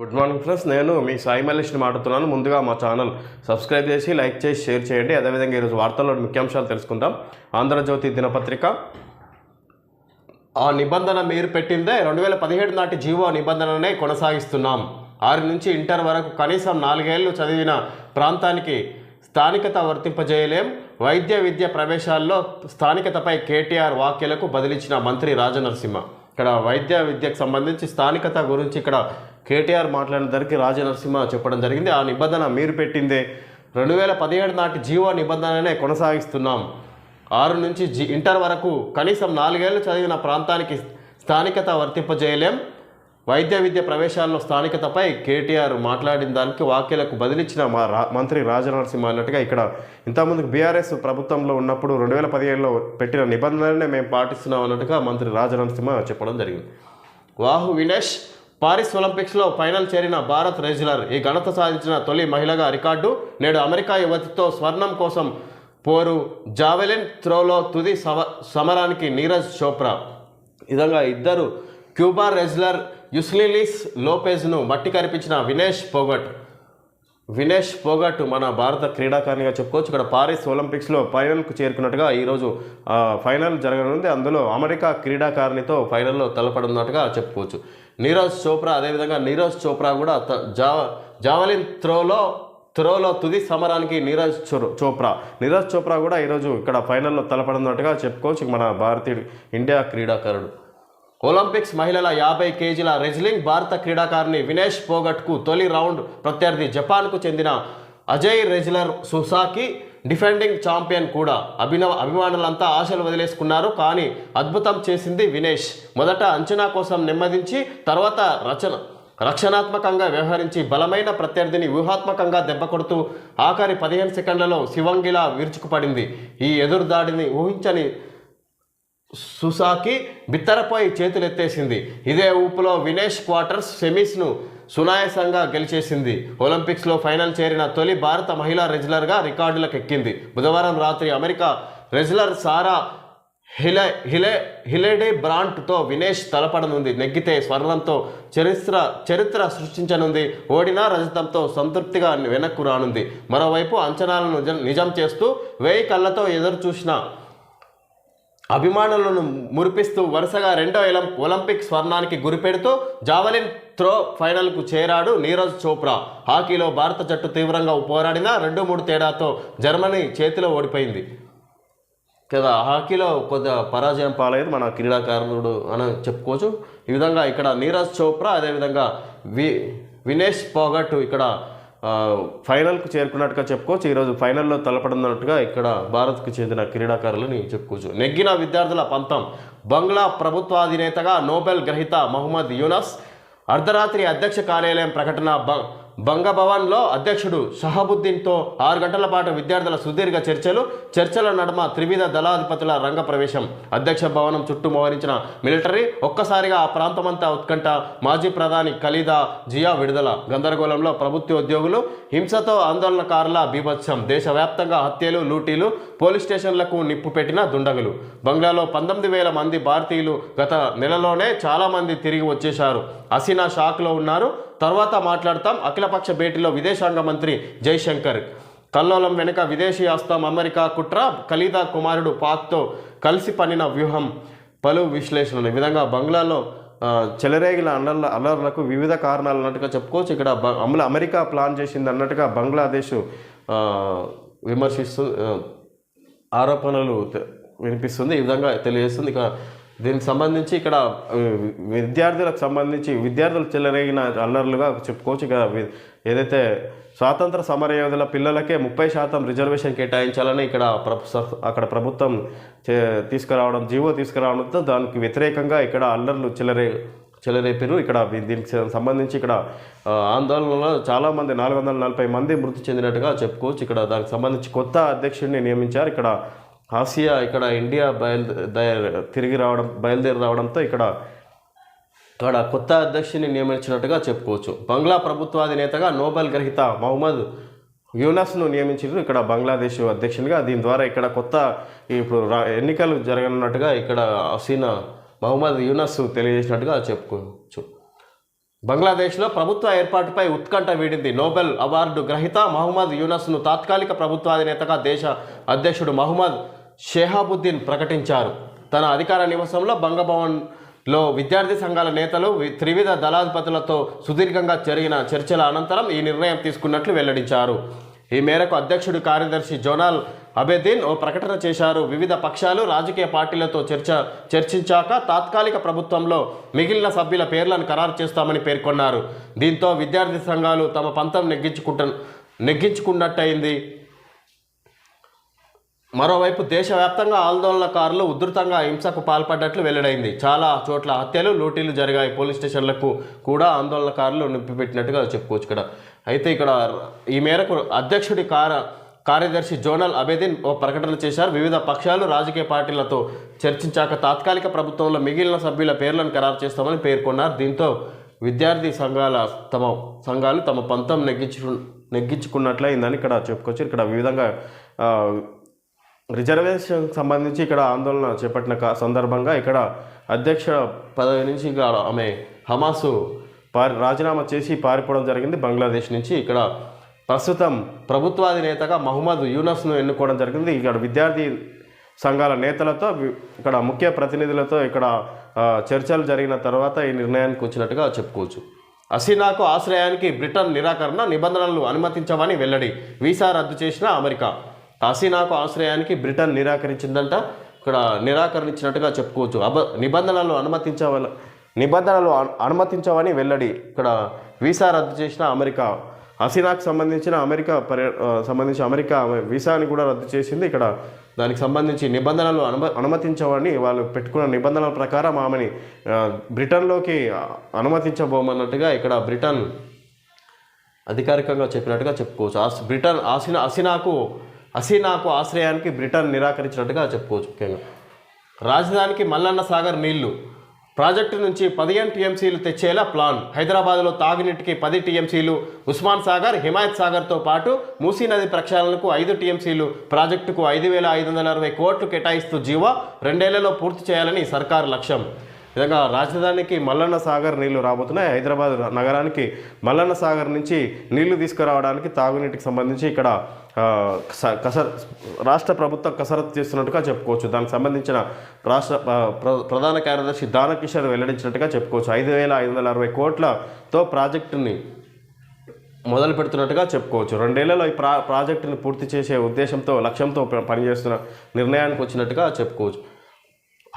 Good morning friends నేను మీ సాయి మల్లేష్ని మాట్లాడుతున్నాను. ముందుగా మా ఛానల్ సబ్స్క్రైబ్ చేసి లైక్ చేసి షేర్ చేయండి. అదేవిధంగా ఈరోజు వార్తల్లో ముఖ్యాంశాలు తెలుసుకుందాం. ఆంధ్రజ్యోతి దినపత్రిక. ఆ నిబంధన మీరు పెట్టిందే రెండు వేల పదిహేడు నాటి జీవో నిబంధననే కొనసాగిస్తున్నాం. ఆరు నుంచి ఇంటర్ వరకు కనీసం నాలుగేళ్ళు చదివిన ప్రాంతానికి స్థానికత వర్తింపజేయలేం. వైద్య విద్య ప్రవేశాల్లో స్థానికతపై కేటీఆర్ వ్యాఖ్యలకు బదిలించిన మంత్రి రాజనరసింహ. ఇక్కడ వైద్య విద్యకు సంబంధించి స్థానికత గురించి ఇక్కడ కేటీఆర్ మాట్లాడిన దానికి రాజనరసింహ చెప్పడం జరిగింది. ఆ నిబంధన మీరు పెట్టిందే. రెండు వేల పదిహేడు నాటి జీవో నిబంధననే కొనసాగిస్తున్నాం. ఆరు నుంచి జి ఇంటర్ వరకు కనీసం నాలుగేళ్ళు చదివిన ప్రాంతానికి స్థానికత వర్తింపజేయలేం. వైద్య విద్య ప్రవేశాల్లో స్థానికతపై కేటీఆర్ మాట్లాడిన దానికి వ్యాఖ్యలకు బదిలిచ్చిన మా రా మంత్రి రాజనరసింహ అన్నట్టుగా ఇక్కడ ఇంతకుముందుకు బీఆర్ఎస్ ప్రభుత్వంలో ఉన్నప్పుడు రెండు వేల పదిహేడులో పెట్టిన నిబంధనలనే మేము పాటిస్తున్నాం అన్నట్టుగా మంత్రి రాజనరసింహ చెప్పడం జరిగింది. వాహు వినేష్ పారిస్ ఒలింపిక్స్లో ఫైనల్ చేరిన భారత్ రెజ్లర్ ఈ ఘనత సాధించిన తొలి మహిళగా రికార్డు నేడు అమెరికా యువతితో స్వర్ణం కోసం పోరు జావెలిన్ త్రోలో తుది సవ సమరానికి నీరజ్ చోప్రా. విధంగా ఇద్దరు క్యూబా రెజ్లర్ యుస్లిలిస్ లోపెజ్ను మట్టి కరిపించిన వినేష్ పోగట్. వినేష్ పోగట్ మన భారత క్రీడాకారిణిగా చెప్పుకోవచ్చు. ఇక్కడ పారిస్ ఒలింపిక్స్లో ఫైనల్కు చేరుకున్నట్టుగా ఈరోజు ఫైనల్ జరగనుంది. అందులో అమెరికా క్రీడాకారిణితో ఫైనల్లో తలపడున్నట్టుగా చెప్పుకోవచ్చు. నీరజ్ చోప్రా అదేవిధంగా నీరజ్ చోప్రా కూడా జావ జావలిన్ త్రోలో త్రోలో తుది సమరానికి నీరజ్ చోప్రా. నీరజ్ చోప్రా కూడా ఈరోజు ఇక్కడ ఫైనల్లో తలపడినట్టుగా చెప్పుకోవచ్చు మన భారతీయుడు ఇండియా క్రీడాకారుడు. ఒలింపిక్స్ మహిళల యాభై కేజీల రెజ్లింగ్ భారత క్రీడాకారిణి వినేష్ పోగట్కు తొలి రౌండ్ ప్రత్యర్థి జపాన్కు చెందిన అజయ్ రెజ్లర్ సుసాకి డిఫెండింగ్ ఛాంపియన్ కూడా. అభినవ అభిమానులంతా ఆశలు వదిలేసుకున్నారు. కానీ అద్భుతం చేసింది వినేష్. మొదట అంచనా కోసం నెమ్మదించి తర్వాత రచన రక్షణాత్మకంగా వ్యవహరించి బలమైన ప్రత్యర్థిని వ్యూహాత్మకంగా దెబ్బ కొడుతూ ఆఖరి పదిహేను సెకండ్లలో శివంగిలా విరుచుకుపడింది. ఈ ఎదురుదాడిని ఊహించని సుసాకి బిత్తరపై చేతులెత్తేసింది. ఇదే ఊపులో వినేష్ క్వార్టర్స్ సెమీస్ను సునాయాసంగా గెలిచేసింది. ఒలింపిక్స్లో ఫైనల్ చేరిన తొలి భారత మహిళా రెజ్లర్గా రికార్డులకు ఎక్కింది బుధవారం రాత్రి అమెరికా రెజ్లర్ సారా హిలే హిలే హిలేడే బ్రాంట్తో వినేష్ తలపడనుంది. నెగ్గితే స్వర్ణంతో చరిత్ర చరిత్ర సృష్టించనుంది. ఓడినా రజతంతో సంతృప్తిగా వెనక్కు రానుంది. మరోవైపు అంచనాలను నిజం నిజం చేస్తూ వేయి కళ్ళతో ఎదురు చూసిన అభిమానులను మురిపిస్తూ వరుసగా రెండో ఒలింపిక్ స్వర్ణానికి గురిపెడుతూ జావలిన్ త్రో ఫైనల్కు చేరాడు నీరజ్ చోప్రా. హాకీలో భారత జట్టు తీవ్రంగా పోరాడినా రెండు మూడు తేడాతో జర్మనీ చేతిలో ఓడిపోయింది. కదా హాకీలో కొద్దిగా పరాజయం పాలయ్యేది మన క్రీడాకారుడు అని చెప్పుకోవచ్చు. ఈ విధంగా ఇక్కడ నీరజ్ చోప్రా అదేవిధంగా వి వినేష్ పోగట్ ఇక్కడ ఫైనల్కు చేరుకున్నట్టుగా చెప్పుకోవచ్చు. ఈరోజు ఫైనల్లో తలపడినట్టుగా ఇక్కడ భారత్కు చెందిన క్రీడాకారులని చెప్పుకోవచ్చు. నెగ్గిన విద్యార్థుల పంతం. బంగ్లా ప్రభుత్వాధినేతగా నోబెల్ గ్రహీత మహమ్మద్ యూనస్ అర్ధరాత్రి అధ్యక్ష కార్యాలయం ప్రకటన బంగభవన్లో అధ్యక్షుడు షహాబుద్దీన్తో ఆరు గంటల పాటు విద్యార్థుల సుదీర్ఘ చర్చలు చర్చల నడుమ త్రివిధ దళాధిపతుల రంగ ప్రవేశం. అధ్యక్ష భవనం చుట్టూ మోహరించిన మిలిటరీ ఒక్కసారిగా ఆ ప్రాంతమంతా ఉత్కంఠ మాజీ ప్రధాని ఖలీదా జియా విడుదల. గందరగోళంలో ప్రభుత్వ ఉద్యోగులు హింసతో ఆందోళనకారుల బీభత్సం. దేశవ్యాప్తంగా హత్యలు లూటీలు పోలీస్ స్టేషన్లకు నిప్పు పెట్టిన దుండగులు. బంగ్లాలో పంతొమ్మిది వేల మంది భారతీయులు గత నెలలోనే చాలామంది తిరిగి వచ్చేశారు. హసీనా షాక్లో ఉన్నారు. తర్వాత మాట్లాడతాం. అఖిలపక్ష భేటీలో విదేశాంగ మంత్రి జైశంకర్. కల్లోలం వెనుక విదేశీ ఆస్తాం అమెరికా కుట్ర ఖలీదా కుమారుడు పాక్తో కలిసి పనిన వ్యూహం పలు విశ్లేషణలు. ఈ విధంగా బంగ్లాలో చెలరేగిల చెలరేగిన అల్లర్ల అల్లర్లకు వివిధ కారణాలు అన్నట్టుగా చెప్పుకోవచ్చు. ఇక్కడ అమలు అమెరికా ప్లాన్ చేసింది అన్నట్టుగా బంగ్లాదేశ్ విమర్శిస్తూ ఆరోపణలు వినిపిస్తుంది. ఈ విధంగా తెలియజేస్తుంది. ఇక దీనికి సంబంధించి ఇక్కడ విద్యార్థులకు సంబంధించి విద్యార్థులు చెలరేగిన అల్లర్లుగా చెప్పుకోవచ్చు. ఇక ఏదైతే స్వాతంత్ర సమరయోధుల పిల్లలకే ముప్పై శాతం రిజర్వేషన్ కేటాయించాలని ఇక్కడ ప్ర- స- అక్కడ ప్రభుత్వం చే- తీసుకురావడం జీవో తీసుకురావడంతో దానికి వ్యతిరేకంగా ఇక్కడ అల్లర్లు చెలరే చెలరేపారు ఇక్కడ దీనికి సంబంధించి ఇక్కడ ఆందోళనలో చాలామంది నాలుగు వందల నలభై మంది మృతి చెందినట్టుగా చెప్పుకోవచ్చు. ఇక్కడ దానికి సంబంధించి కొత్త అధ్యక్షుడిని నియమించారు. ఇక్కడ ఆసియా ఇక్కడ ఇండియా బయలుదే తిరిగి రావడం బయలుదేరి రావడంతో ఇక్కడ ఇక్కడ కొత్త అధ్యక్షుని నియమించినట్టుగా చెప్పుకోవచ్చు. బంగ్లా ప్రభుత్వాధినేతగా నోబెల్ గ్రహీత మహమ్మద్ యూనస్ను నియమించారు ఇక్కడ బంగ్లాదేశ్ అధ్యక్షునిగా దీని ద్వారా ఇక్కడ కొత్త ఇప్పుడు రా- ఎన్నికలు జరగనున్నట్టుగా ఇక్కడ హసీనా మహమ్మద్ యూనస్ తెలియజేసినట్టుగా చెప్పుకోవచ్చు. బంగ్లాదేశ్లో ప్రభుత్వ ఏర్పాటుపై ఉత్కంఠ వీడింది. నోబెల్ అవార్డు గ్రహీత మహమ్మద్ యూనస్ను తాత్కాలిక ప్రభుత్వాధినేతగా దేశ అధ్యక్షుడు మహమ్మద్ షేహాబుద్దీన్ ప్రకటించారు. తన అధికార నివాసంలో బంగభవన్లో విద్యార్థి సంఘాల నేతలు వి- త్రివిధ దళాధిపతులతో సుదీర్ఘంగా జరిగిన చర్చల అనంతరం ఈ నిర్ణయం తీసుకున్నట్లు వెల్లడించారు. ఈ మేరకు అధ్యక్షుడి కార్యదర్శి జోనాల్ అబెదీన్ ఓ ప్రకటన చేశారు. వివిధ పక్షాలు రాజకీయ పార్టీలతో చర్చ చర్చించాక తాత్కాలిక ప్రభుత్వంలో మిగిలిన సభ్యుల పేర్లను ఖరారు చేస్తామని పేర్కొన్నారు. దీంతో విద్యార్థి సంఘాలు తమ పంతం నెగ్గించుకుంట నెగ్గించుకున్నట్టయింది. మరోవైపు దేశవ్యాప్తంగా ఆందోళనకారులు ఉధృతంగా హింసకు పాల్పడ్డట్లు వెల్లడైంది. చాలా చోట్ల హత్యలు లూటీలు జరిగాయి. పోలీస్ స్టేషన్లకు కూడా ఆందోళనకారులు నింపిపెట్టినట్టుగా చెప్పుకోవచ్చు ఇక్కడ. అయితే ఇక్కడ ఈ మేరకు అధ్యక్షుడి కార కార్యదర్శి జోనల్ అబేదిన్ ఓ ప్రకటన చేశారు. వివిధ పక్షాలు రాజకీయ పార్టీలతో చర్చించాక తాత్కాలిక ప్రభుత్వంలో మిగిలిన సభ్యుల పేర్లను ఖరారు చేస్తామని పేర్కొన్నారు. దీంతో విద్యార్థి సంఘాల తమ సంఘాలు తమ పంతం నెగ్గించు నెగ్గించుకున్నట్లయిందని ఇక్కడ చెప్పుకోవచ్చు. ఇక్కడ వివిధంగా రిజర్వేషన్ సంబంధించి ఇక్కడ ఆందోళన చేపట్టిన సందర్భంగా ఇక్కడ అధ్యక్ష పదవి నుంచి ఇక్కడ ఆమె హమాసు పారి రాజీనామా చేసి పారిపోవడం జరిగింది. బంగ్లాదేశ్ నుంచి ఇక్కడ ప్రస్తుతం ప్రభుత్వాధినేతగా మహమ్మద్ యూనస్ను ఎన్నుకోవడం జరిగింది. ఇక్కడ విద్యార్థి సంఘాల నేతలతో ఇక్కడ ముఖ్య ప్రతినిధులతో ఇక్కడ చర్చలు జరిగిన తర్వాత ఈ నిర్ణయానికి వచ్చినట్టుగా చెప్పుకోవచ్చు. హసీనాకు ఆశ్రయానికి బ్రిటన్ నిరాకరణ నిబంధనలు అనుమతించవని వెల్లడి వీసా రద్దు చేసిన అమెరికా. హసీనాకు ఆశ్రయానికి బ్రిటన్ నిరాకరించిందంట. ఇక్కడ నిరాకరించినట్టుగా చెప్పుకోవచ్చు. అబ నిబంధనలు అనుమతించవల నిబంధనలు అనుమతించవని వెల్లడి ఇక్కడ వీసా రద్దు చేసిన అమెరికా. హసీనాకు సంబంధించిన అమెరికా పర్య సంబంధించిన అమెరికా వీసాని కూడా రద్దు చేసింది. ఇక్కడ దానికి సంబంధించి నిబంధనలు అనుమ అనుమతించవని వాళ్ళు పెట్టుకున్న నిబంధనల ప్రకారం ఆమెని బ్రిటన్లోకి అనుమతించబోమన్నట్టుగా ఇక్కడ బ్రిటన్ అధికారికంగా చెప్పినట్టుగా చెప్పుకోవచ్చు. ఆస్ బ్రిటన్ ఆసినా అసినాకు హసీనాకు ఆశ్రయానికి బ్రిటన్ నిరాకరించినట్టుగా చెప్పుకోవచ్చు ముఖ్యంగా. రాజధానికి మల్లన్న సాగర్ నీళ్ళు. ప్రాజెక్టు నుంచి పదిహేను టీఎంసీలు తెచ్చేలా ప్లాన్. హైదరాబాద్లో తాగునీటికి పది టీఎంసీలు ఉస్మాన్ సాగర్ హిమాయత్ సాగర్తో పాటు మూసీ నది ప్రక్షాళనకు ఐదు టీఎంసీలు ప్రాజెక్టుకు ఐదు వేల ఐదు వందల అరవై కోట్లు కేటాయిస్తూ జీవో రెండేళ్ళలో పూర్తి చేయాలని సర్కారు లక్ష్యం. విధంగా రాజధానికి మల్లన్న సాగర్ నీళ్ళు రాబోతున్నాయి. హైదరాబాద్ నగరానికి మల్లన్న సాగర్ నుంచి నీళ్ళు తీసుకురావడానికి తాగునీటికి సంబంధించి ఇక్కడ కసర కసర్ రాష్ట్ర ప్రభుత్వం కసరత్తు చేస్తున్నట్టుగా చెప్పుకోవచ్చు. దానికి సంబంధించిన రాష్ట్ర ప్ర- ప్రధాన కార్యదర్శి దానకిషోర్ వెల్లడించినట్టుగా చెప్పుకోవచ్చు. ఐదు వేల ఐదు వందల అరవై కోట్లతో ప్రాజెక్టుని మొదలు పెడుతున్నట్టుగా చెప్పుకోవచ్చు. రెండేళ్ళలో ఈ ప్రా ప్రాజెక్టుని పూర్తి చేసే ఉద్దేశంతో లక్ష్యంతో పనిచేస్తున్న నిర్ణయానికి వచ్చినట్టుగా చెప్పుకోవచ్చు.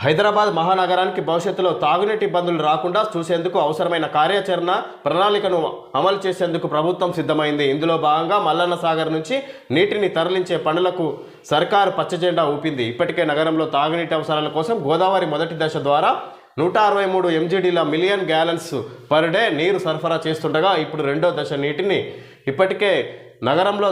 హైదరాబాద్ మహానగరానికి భవిష్యత్తులో తాగునీటి ఇబ్బందులు రాకుండా చూసేందుకు అవసరమైన కార్యాచరణ ప్రణాళికను అమలు చేసేందుకు ప్రభుత్వం సిద్ధమైంది. ఇందులో భాగంగా మల్లన్న సాగర్ నుంచి నీటిని తరలించే పనులకు సర్కారు పచ్చజెండా ఊపింది. ఇప్పటికే నగరంలో తాగునీటి అవసరాల కోసం గోదావరి మొదటి దశ ద్వారా నూట అరవై మూడు ఎంజీడీల మిలియన్ గ్యాలన్స్ పర్ డే నీరు సరఫరా చేస్తుండగా ఇప్పుడు రెండో దశ నీటిని ఇప్పటికే నగరంలో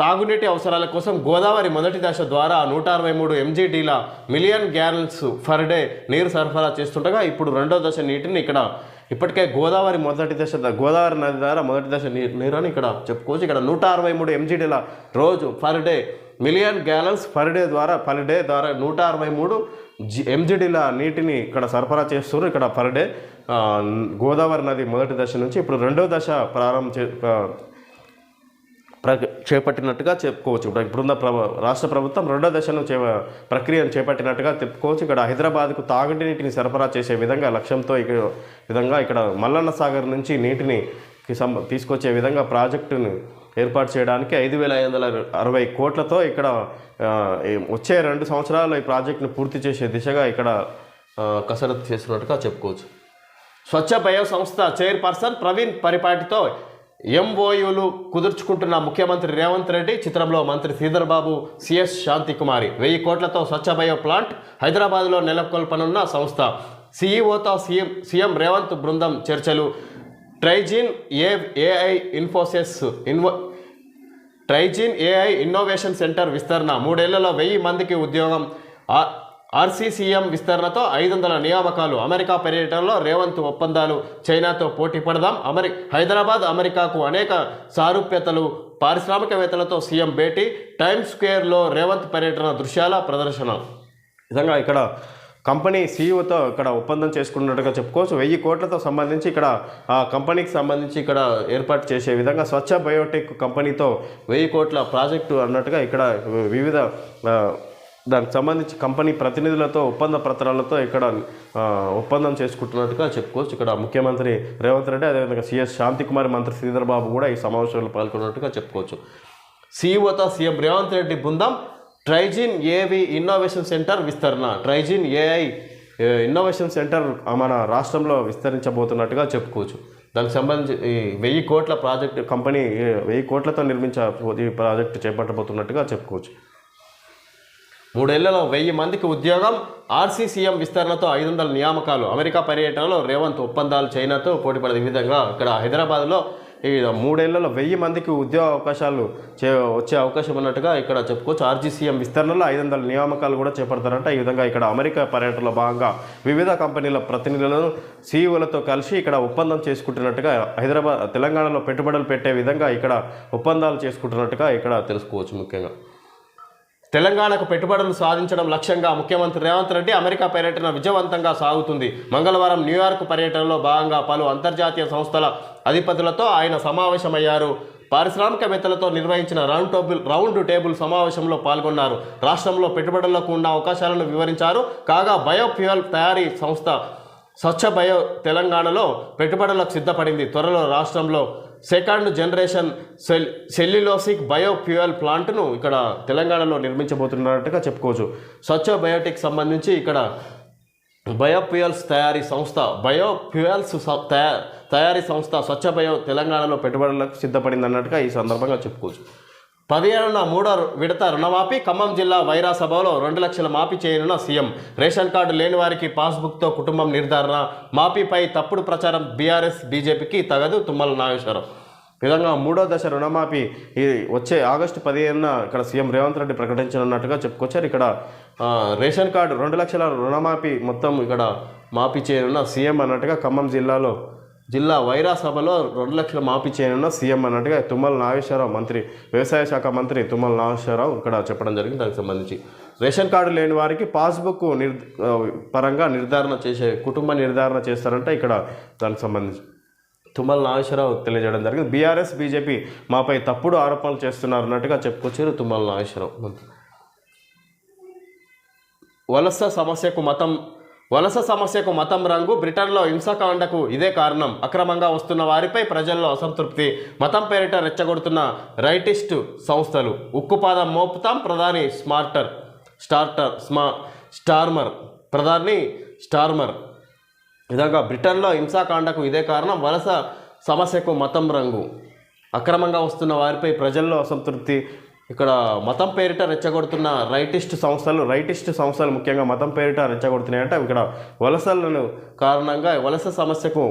తాగునీటి అవసరాల కోసం గోదావరి మొదటి దశ ద్వారా నూట అరవై మూడు ఎంజీడీల మిలియన్ గ్యాలన్స్ పర్ డే నీరు సరఫరా చేస్తుండగా ఇప్పుడు రెండో దశ నీటిని ఇక్కడ ఇప్పటికే గోదావరి మొదటి దశ గోదావరి నది ద్వారా మొదటి దశ నీరు నీరు అని ఇక్కడ చెప్పుకోవచ్చు. ఇక్కడ నూట అరవై మూడు ఎంజీడీల రోజు per day million gallons per day ద్వారా పర్ డే ద్వారా నూట అరవై మూడు జి ఎంజిడీల నీటిని ఇక్కడ సరఫరా చేస్తున్నారు. ఇక్కడ పర్ డే గోదావరి నది మొదటి దశ నుంచి ఇప్పుడు రెండో దశ ప్రారంభం చే ప్ర చేపట్టినట్టుగా చెప్పుకోవచ్చు. ఇప్పుడు ఇప్పుడున్న ప్రభ రాష్ట్ర ప్రభుత్వం రెండో దశను చే ప్రక్రియను చేపట్టినట్టుగా చెప్పుకోవచ్చు. ఇక్కడ హైదరాబాద్కు తాగుటి నీటిని సరఫరా చేసే విధంగా లక్ష్యంతో ఇక్కడ విధంగా ఇక్కడ మల్లన్న సాగర్ నుంచి నీటిని తీసుకొచ్చే విధంగా ప్రాజెక్టును ఏర్పాటు చేయడానికి ఐదు వేల ఐదు వందల అరవై కోట్లతో ఇక్కడ వచ్చే రెండు సంవత్సరాల్లో ఈ ప్రాజెక్టును పూర్తి చేసే దిశగా ఇక్కడ కసరత్తు చేస్తున్నట్టుగా చెప్పుకోవచ్చు. స్వచ్ఛ బయో సంస్థ చైర్పర్సన్ ప్రవీణ్ పరిపాటితో ఎంఓయూలు కుదుర్చుకుంటున్న ముఖ్యమంత్రి రేవంత్ రెడ్డి చిత్రంలో మంత్రి శ్రీధర్ బాబు సిఎస్ శాంతికుమారి. వెయ్యి కోట్లతో స్వచ్ఛ బయో ప్లాంట్ హైదరాబాద్లో నెలకొల్పనున్న సంస్థ. సీఈఓతో సీఎం సీఎం రేవంత్ బృందం చర్చలు. ట్రైజిన్ ఏ ఏఐ ఇన్ఫోసిస్ ఇన్వో ట్రైజిన్ ఏఐ ఇన్నోవేషన్ సెంటర్ విస్తరణ. మూడేళ్ళలో వెయ్యి మందికి ఉద్యోగం. ఆర్సీసీఎం విస్తరణతో ఐదు వందల నియామకాలు అమెరికా పర్యటనలో రేవంత్ ఒప్పందాలు. చైనాతో పోటీ పడదాం. అమెరి హైదరాబాద్ అమెరికాకు అనేక సారూప్యతలు పారిశ్రామికవేత్తలతో సీఎం భేటీ. టైమ్స్ స్క్వేర్లో రేవంత్ పర్యటన దృశ్యాల ప్రదర్శన. విధంగా ఇక్కడ కంపెనీ సీఈఓతో ఇక్కడ ఒప్పందం చేసుకున్నట్టుగా చెప్పుకోవచ్చు. వెయ్యి కోట్లతో సంబంధించి ఇక్కడ ఆ కంపెనీకి సంబంధించి ఇక్కడ ఏర్పాటు చేసే విధంగా స్వచ్ఛ బయోటెక్ కంపెనీతో వెయ్యి కోట్ల ప్రాజెక్టు అన్నట్టుగా ఇక్కడ వివిధ దానికి సంబంధించి కంపెనీ ప్రతినిధులతో ఒప్పంద పత్రాలతో ఇక్కడ ఒప్పందం చేసుకుంటున్నట్టుగా చెప్పుకోవచ్చు. ఇక్కడ ముఖ్యమంత్రి రేవంత్ రెడ్డి అదేవిధంగా సిఎస్ శాంతికుమారి మంత్రి శ్రీధర్ బాబు కూడా ఈ సమావేశంలో పాల్గొన్నట్టుగా చెప్పుకోవచ్చు. సీఈఓతో సీఎం రేవంత్ రెడ్డి బృందం ట్రైజిన్ ఏవి ఇన్నోవేషన్ సెంటర్ విస్తరణ ట్రైజిన్ ఏఐ ఇన్నోవేషన్ సెంటర్ మన రాష్ట్రంలో విస్తరించబోతున్నట్టుగా చెప్పుకోవచ్చు. దానికి సంబంధించి ఈ వెయ్యి కోట్ల ప్రాజెక్ట్ కంపెనీ వెయ్యి కోట్లతో నిర్మించ ఈ ప్రాజెక్టు చేపట్టబోతున్నట్టుగా చెప్పుకోవచ్చు. మూడేళ్ళలో వెయ్యి మందికి ఉద్యోగం ఆర్సీసీఎం విస్తరణతో ఐదు వందల నియామకాలు. అమెరికా పర్యటనలో రేవంత్ ఒప్పందాలు చైనాతో పోటీపడే విధంగా ఇక్కడ హైదరాబాద్లో ఈ మూడేళ్ళలో వెయ్యి మందికి ఉద్యోగ అవకాశాలు చే వచ్చే అవకాశం ఉన్నట్టుగా ఇక్కడ చెప్పుకోవచ్చు. ఆర్జీసీఎం విస్తరణలో ఐదు వందల నియామకాలు కూడా చేపడతారంట. ఈ విధంగా ఇక్కడ అమెరికా పర్యటనలో భాగంగా వివిధ కంపెనీల ప్రతినిధులను సీఈఓలతో కలిసి ఇక్కడ ఒప్పందం చేసుకుంటున్నట్టుగా హైదరాబాద్ తెలంగాణలో పెట్టుబడులు పెట్టే విధంగా ఇక్కడ ఒప్పందాలు చేసుకుంటున్నట్టుగా ఇక్కడ తెలుసుకోవచ్చు ముఖ్యంగా. తెలంగాణకు పెట్టుబడులు సాధించడం లక్ష్యంగా ముఖ్యమంత్రి రేవంత్ రెడ్డి అమెరికా పర్యటన విజయవంతంగా సాగుతుంది. మంగళవారం న్యూయార్క్ పర్యటనలో భాగంగా పలు అంతర్జాతీయ సంస్థల అధిపతులతో ఆయన సమావేశమయ్యారు. పారిశ్రామికవేత్తలతో నిర్వహించిన రౌండ్ టేబుల్ రౌండ్ టేబుల్ సమావేశంలో పాల్గొన్నారు. రాష్ట్రంలో పెట్టుబడులకు ఉన్న అవకాశాలను వివరించారు. కాగా బయోఫ్యూయల్ తయారీ సంస్థ స్వచ్ఛ బయో తెలంగాణలో పెట్టుబడులకు సిద్ధపడింది. త్వరలో రాష్ట్రంలో second generation cell cellulosic biofuel ప్లాంట్ను ఇక్కడ తెలంగాణలో నిర్మించబోతున్నట్టుగా చెప్పుకోవచ్చు. స్వచ్ఛ బయోటిక్ సంబంధించి ఇక్కడ బయోఫ్యూయల్స్ తయారీ సంస్థ బయోఫ్యూయల్స్ తయారీ సంస్థ స్వచ్ఛ బయో తెలంగాణలో పెట్టుబడులకు సిద్ధపడింది అన్నట్టుగా ఈ సందర్భంగా చెప్పుకోవచ్చు. పదిహేనున మూడో విడత రుణమాఫీ. ఖమ్మం జిల్లా వైరా సభలో రెండు లక్షల మాఫీ చేయనున్న సీఎం. రేషన్ కార్డు లేని వారికి పాస్బుక్తో కుటుంబం నిర్ధారణ. మాఫీపై తప్పుడు ప్రచారం బీఆర్ఎస్ బీజేపీకి తగదు. తుమ్మల నాగేశ్వరం విధంగా మూడో దశ రుణమాఫీ వచ్చే ఆగస్టు పదిహేనున ఇక్కడ సీఎం రేవంత్ రెడ్డి ప్రకటించనున్నట్టుగా చెప్పుకొచ్చారు. ఇక్కడ రేషన్ కార్డు రెండు లక్షల రుణమాఫీ మొత్తం ఇక్కడ మాఫీ చేయనున్న సీఎం అన్నట్టుగా ఖమ్మం జిల్లాలో జిల్లా వైరా సభలో రెండు లక్షల మాఫీ చేయనున్న సీఎం అన్నట్టుగా తుమ్మల నాగేశ్వరరావు మంత్రి వ్యవసాయ శాఖ మంత్రి తుమ్మల నాగేశ్వరరావు ఇక్కడ చెప్పడం జరిగింది. దానికి సంబంధించి రేషన్ కార్డు లేని వారికి పాస్బుక్ నిర్ పరంగా నిర్ధారణ చేసే కుటుంబ నిర్ధారణ చేస్తారంటే ఇక్కడ దానికి సంబంధించి. తుమ్మల నాగేశ్వరరావు తెలియజేయడం జరిగింది. బీఆర్ఎస్ బీజేపీ మాపై తప్పుడు ఆరోపణలు చేస్తున్నారు అన్నట్టుగా చెప్పుకొచ్చారు తుమ్మల నాగేశ్వరరావు మంత్రి. వలస సమస్యకు మతం వలస సమస్యకు మతం రంగు బ్రిటన్లో హింసాకాండకు ఇదే కారణం. అక్రమంగా వస్తున్న వారిపై ప్రజల్లో అసంతృప్తి. మతం పేరిట రెచ్చగొడుతున్న రైటిస్ట్ సంస్థలు. ఉక్కుపాదం మోపుతాం ప్రధాని స్మార్టర్ స్టార్టర్ స్మా స్టార్మర్ ప్రధాని స్టార్మర్. విధంగా బ్రిటన్లో హింసాకాండకు ఇదే కారణం వలస సమస్యకు మతం రంగు. అక్రమంగా వస్తున్న వారిపై ప్రజల్లో అసంతృప్తి. ఇక్కడ మతం పేరిట రెచ్చగొడుతున్న రైటిస్ట్ సంస్థలు రైటిస్ట్ సంస్థలు ముఖ్యంగా మతం పేరిట రెచ్చగొడుతున్నాయంటే. ఇక్కడ వలసలను కారణంగా వలస సమస్యకు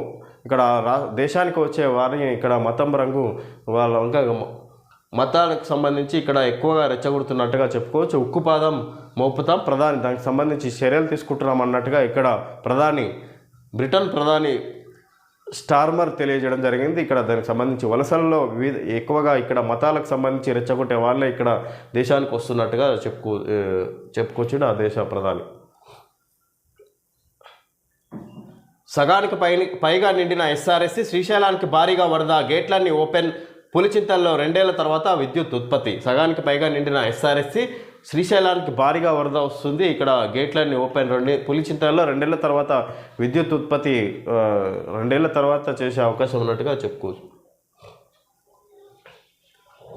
ఇక్కడ రా దేశానికి వచ్చే వారిని ఇక్కడ మతం రంగు వాళ్ళ ఇంకా మతానికి సంబంధించి ఇక్కడ ఎక్కువగా రెచ్చగొడుతున్నట్టుగా చెప్పుకోవచ్చు. ఉక్కుపాదం మోపుతాం ప్రధాని దానికి సంబంధించి చర్యలు తీసుకుంటున్నాం అన్నట్టుగా ఇక్కడ ప్రధాని బ్రిటన్ ప్రధాని స్టార్మర్ తెలియజేయడం జరిగింది. ఇక్కడ దానికి సంబంధించి వలసల్లో వివిధ ఎక్కువగా ఇక్కడ మతాలకు సంబంధించి రెచ్చగొట్టే వాళ్ళే ఇక్కడ దేశానికి వస్తున్నట్టుగా చెప్పుకో చెప్పుకొచ్చాడు ఆ దేశ ప్రధాని. సగానికి పై పైగా నిండిన ఎస్ఆర్ఎస్సి శ్రీశైలానికి భారీగా వరద గేట్లన్నీ ఓపెన్ పులిచింతల్లో రెండేళ్ళ తర్వాత విద్యుత్ ఉత్పత్తి. సగానికి పైగా నిండిన ఎస్ఆర్ఎస్సి శ్రీశైలానికి భారీగా వరద వస్తుంది. ఇక్కడ గేట్లన్నీ ఓపెన్. రెండు పులిచింతల్లో రెండేళ్ళ తర్వాత విద్యుత్ ఉత్పత్తి రెండేళ్ళ తర్వాత చేసే అవకాశం ఉన్నట్టుగా చెప్పుకోవచ్చు.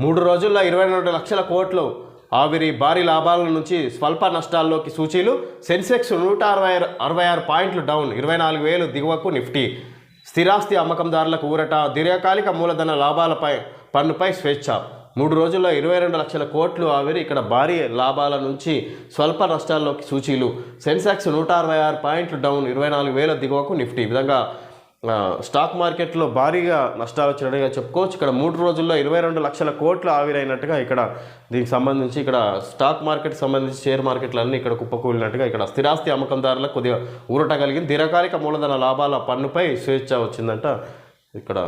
మూడు రోజుల్లో ఇరవై రెండు లక్షల కోట్లు ఆవిరి భారీ లాభాల నుంచి స్వల్ప నష్టాల్లోకి సూచీలు. సెన్సెక్స్ నూట అరవై ఆరు అరవై ఆరు పాయింట్లు డౌన్. ఇరవై నాలుగు వేలు దిగువకు నిఫ్టీ. స్థిరాస్తి అమ్మకందారులకు ఊరట. దీర్ఘకాలిక మూలధన లాభాలపై పన్నుపై స్వేచ్ఛ. మూడు రోజుల్లో ఇరవై రెండు లక్షల కోట్లు ఆవిరి ఇక్కడ భారీ లాభాల నుంచి స్వల్ప నష్టాల్లోకి సూచీలు. సెన్సెక్స్ నూట అరవై ఆరు పాయింట్లు డౌన్ ఇరవై నాలుగు వేల దిగువకు నిఫ్టీ. ఈ విధంగా స్టాక్ మార్కెట్లో భారీగా నష్టాలు వచ్చినట్టుగా చెప్పుకోవచ్చు. ఇక్కడ మూడు రోజుల్లో ఇరవై రెండు లక్షల కోట్లు ఆవిరైనట్టుగా ఇక్కడ దీనికి సంబంధించి ఇక్కడ స్టాక్ మార్కెట్ సంబంధించి షేర్ మార్కెట్లు అన్నీ ఇక్కడ కుప్పకూలినట్టుగా ఇక్కడ స్థిరాస్తి అమ్మకందారులకు కొద్దిగా ఊరట కలిగింది. దీర్ఘకాలిక మూలధన లాభాల పన్నుపై స్వేచ్ఛ వచ్చిందంట ఇక్కడ.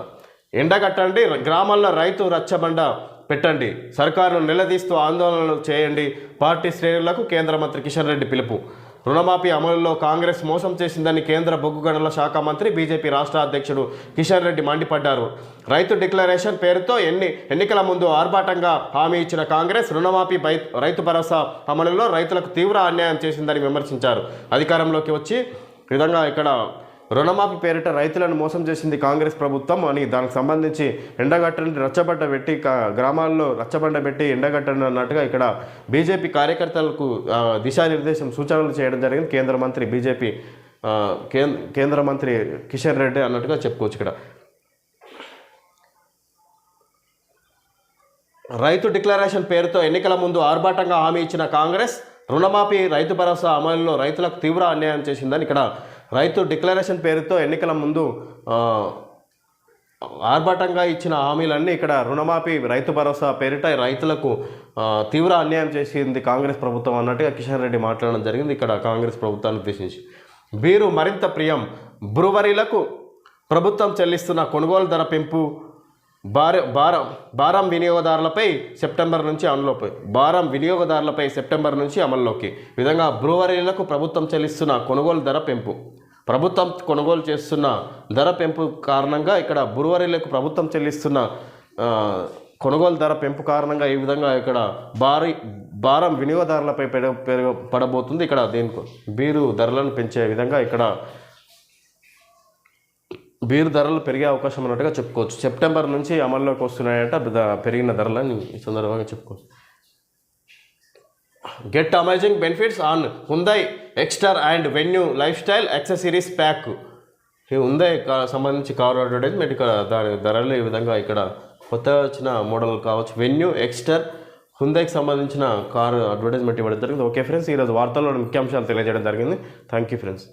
ఎండగట్టండి గ్రామాల్లో రైతు రచ్చబండ పెట్టండి. సర్కారును నిలదీస్తూ ఆందోళనలు చేయండి. పార్టీ శ్రేణులకు కేంద్ర మంత్రి కిషన్ రెడ్డి పిలుపు. రుణమాఫీ అమలులో కాంగ్రెస్ మోసం చేసిందని కేంద్ర బొగ్గు గనుల శాఖ మంత్రి బీజేపీ రాష్ట్ర అధ్యక్షుడు కిషన్ రెడ్డి మండిపడ్డారు. రైతు డిక్లరేషన్ పేరుతో ఎన్ని ఎన్నికల ముందు ఆర్భాటంగా హామీ ఇచ్చిన కాంగ్రెస్ రుణమాఫీ రైతు భరోసా అమలులో రైతులకు తీవ్ర అన్యాయం చేసిందని విమర్శించారు. అధికారంలోకి వచ్చి విధంగా ఇక్కడ రుణమాఫీ పేరిట రైతులను మోసం చేసింది కాంగ్రెస్ ప్రభుత్వం అని దానికి సంబంధించి ఎండగట్టని రచ్చబండ పెట్టి గ్రామాల్లో రచ్చబండ పెట్టి ఎండగట్టని అన్నట్టుగా ఇక్కడ బీజేపీ కార్యకర్తలకు దిశానిర్దేశం సూచనలు చేయడం జరిగింది. కేంద్ర మంత్రి బీజేపీ కేంద్ర మంత్రి కిషన్ రెడ్డి అన్నట్టుగా చెప్పుకోవచ్చు ఇక్కడ. రైతు డిక్లరేషన్ పేరుతో ఎన్నికల ముందు ఆర్భాటంగా హామీ ఇచ్చిన కాంగ్రెస్ రుణమాఫీ రైతు భరోసా అమలులో రైతులకు తీవ్ర అన్యాయం చేసిందని ఇక్కడ రైతు డిక్లరేషన్ పేరుతో ఎన్నికల ముందు ఆర్భాటంగా ఇచ్చిన హామీలన్నీ ఇక్కడ రుణమాఫీ రైతు భరోసా పేరిట రైతులకు తీవ్ర అన్యాయం చేసింది కాంగ్రెస్ ప్రభుత్వం అన్నట్టుగా కిషన్ రెడ్డి మాట్లాడడం జరిగింది ఇక్కడ కాంగ్రెస్ ప్రభుత్వాన్ని ఉద్దేశించి. బీరు మరింత ప్రియం బ్రువరీలకు ప్రభుత్వం చెల్లిస్తున్న కొనుగోలు ధర పెంపు భార భారం భారం వినియోగదారులపై సెప్టెంబర్ నుంచి అమలులోకి భారం వినియోగదారులపై సెప్టెంబర్ నుంచి అమల్లోకి. విధంగా బ్రూవరీలకు ప్రభుత్వం చెల్లిస్తున్న కొనుగోలు ధర పెంపు ప్రభుత్వం కొనుగోలు చేస్తున్న ధర పెంపు కారణంగా ఇక్కడ బ్రూవరీలకు ప్రభుత్వం చెల్లిస్తున్న కొనుగోలు ధర పెంపు కారణంగా ఈ విధంగా ఇక్కడ భారీ భారం వినియోగదారులపై పెరగ పెరగ పడబోతుంది. ఇక్కడ దీనికి బీరు ధరలను పెంచే విధంగా ఇక్కడ బీరు ధరలు పెరిగే అవకాశం ఉన్నట్టుగా చెప్పుకోవచ్చు. సెప్టెంబర్ నుంచి అమల్లోకి వస్తున్నాయంట పెరిగిన ధరలని ఈ సందర్భంగా చెప్పుకోవచ్చు. Get amazing benefits on Hyundai Exter and Venue lifestyle accessories pack ఈ హుందై సంబంధించి కార్ అడ్వర్టైజ్మెంట్ ఇక్కడ దాని ధరలు ఈ విధంగా ఇక్కడ కొత్తగా వచ్చిన మోడల్ కావచ్చు. వెన్యూ ఎక్స్టర్ హుందైకి సంబంధించిన కారు అడ్వర్టైజ్మెంట్ ఇవ్వడం జరిగింది. ఓకే ఫ్రెండ్స్ ఈరోజు వార్తల్లో ముఖ్యాంశాలు తెలియజేయడం జరిగింది. Thank you friends